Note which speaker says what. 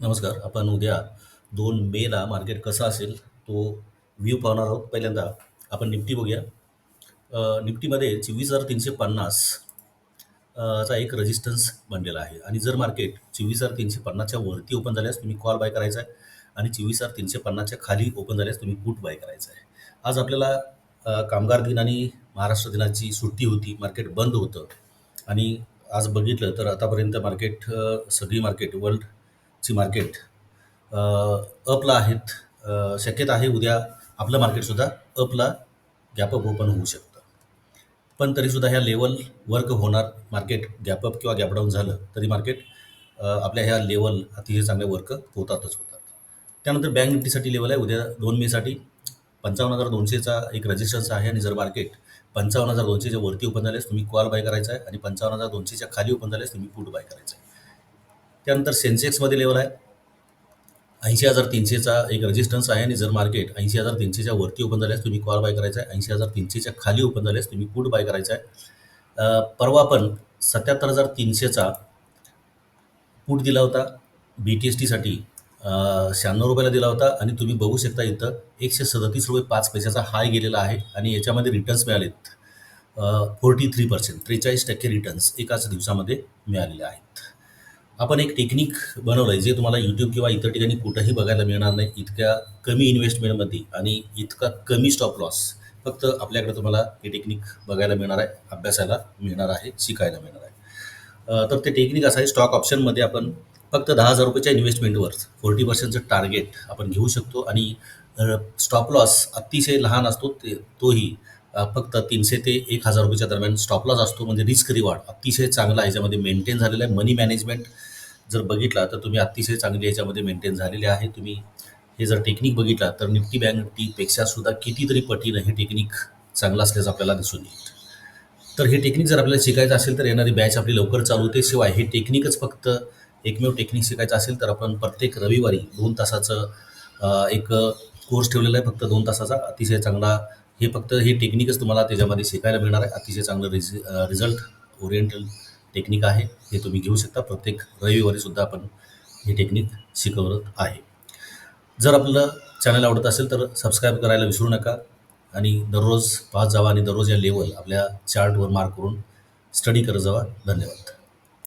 Speaker 1: नमस्कार आपण उद्या दोन मेला मार्केट कसा असेल तो व्ह्यू पाहणार आहोत. पहिल्यांदा आपण निफ्टी बघूया. निफ्टीमध्ये चोवीस हजार तीनशे पन्नास चा एक रेजिस्टन्स बनलेला आहे. आणि जर मार्केट चोवीस हजार तीनशे पन्नासच्या वरती ओपन झाल्यास तुम्ही कॉल बाय करायचा आहे आणि चोवीस हजार तीनशे पन्नासच्या खाली ओपन झाल्यास तुम्ही पुट बाय करायचा आहे. आज आपल्याला कामगार दिन आणि महाराष्ट्र दिनाची सुट्टी होती मार्केट बंद होतं. आणि आज बघितलं तर आतापर्यंत मार्केट सगळी मार्केट वर्ल्ड ची मार्केट अपला आहेत. शक्यता आहे उद्या आपलं मार्केटसुद्धा अपला गॅपअप ओपन होऊ शकतं. पण तरीसुद्धा ह्या लेवल वर्क होणार मार्केट गॅपअप किंवा गॅपडाऊन झालं तरी मार्केट आपल्या ह्या लेवल अतिशय चांगले वर्क होतातच होतात. त्यानंतर बँक निफ्टीसाठी लेवल आहे उद्या दोन मेसाठी पंचावन्न हजार दोनशेचा एक रजिस्टन्स आहे आणि जर मार्केट पंचावन्न हजार दोनशेच्या वरती ओपन झाल्यास तुम्ही कॉल बाय करायचा आहे आणि पंचावन्न हजार दोनशेच्या खाली ओपन झाल्यास तुम्ही पुट बाय करायचं आहे. त्यानंतर सेन्सेक्समध्ये लेवल आहे. ऐंशी हजार तीनशेचा एक रेजिस्टन्स आहे आणि जर मार्केट ऐंशी हजार तीनशेच्या वरती ओपन झाल्यास तुम्ही कॉल बाय करायचा आहे. ऐंशी हजार तीनशेच्या खाली ओपन झाल्यास तुम्ही पुट बाय करायचा आहे. परवा पण सत्याहत्तर हजार तीनशेचा पुट दिला होता. बी टी एस टीसाठी शहाण्णव रुपयाला दिला होता आणि तुम्ही बघू शकता इथं एकशे सदतीस रुपये पाच पैशाचा हाय गेलेला आहे आणि याच्यामध्ये रिटर्न्स मिळालेत. फोर्टी थ्री पर्सेंट त्रेचाळीस टक्के रिटर्न्स एकाच दिवसामध्ये मिळालेले आहेत. आपण एक टेक्निक बनवलं आहे जे तुम्हाला यूट्यूब किंवा इतर ठिकाणी कुठंही बघायला मिळणार नाही इतक्या कमी इन्व्हेस्टमेंटमध्ये आणि इतका कमी स्टॉप लॉस फक्त आपल्याकडे तुम्हाला हे टेक्निक बघायला मिळणार आहे अभ्यासायला मिळणार आहे शिकायला मिळणार आहे. तर ते टेक्निक असं आहे स्टॉक ऑप्शनमध्ये आपण फक्त दहा हजार रुपयाच्या इन्व्हेस्टमेंटवर फोर्टी पर्सेंटचं टार्गेट आपण घेऊ शकतो आणि स्टॉप लॉस अतिशय लहान असतो ते तोही फक्त तीनशे ते एक हजार रुपयाच्या दरम्यान स्टॉपलाच असतो. म्हणजे रिस्क रिवॉर्ड अतिशय चांगला याच्यामध्ये मेंटेन झालेला आहे. मनी मॅनेजमेंट जर बघितला तर तुम्ही अतिशय चांगली याच्यामध्ये मेंटेन झालेले आहे. तुम्ही हे जर टेक्निक बघितला तर निफ्टी बँक निफ्टीपेक्षा सुद्धा कितीतरी पटीनं हे टेक्निक चांगलं असल्याचं आपल्याला दिसून येईल. तर हे टेक्निक जर आपल्याला शिकायचं असेल तर येणारी बॅच आपली लवकर चालू होते. शिवाय हे टेक्निकच फक्त एकमेव टेक्निक शिकायचं असेल तर आपण प्रत्येक रविवारी दोन तासाचं एक कोर्स ठेवलेला आहे. फक्त दोन तासाचा अतिशय चांगला हे फक्त हे टेक्निकच तुम्हाला त्याच्यामध्ये शिकायला मिळणार आहे. अतिशय चांगलं रिझ रिझल्ट ओरिएंटल टेक्निक आहे. हे तुम्ही घेऊ शकता. प्रत्येक रविवारी सुद्धा आपण हे टेक्निक शिकवत आहे. जर आपलं चॅनल आवडत असेल तर सबस्क्राईब करायला विसरू नका आणि दररोज पाहत जावा आणि दररोज या लेवल आपल्या चार्टवर मार्क करून स्टडी करत जावा. धन्यवाद.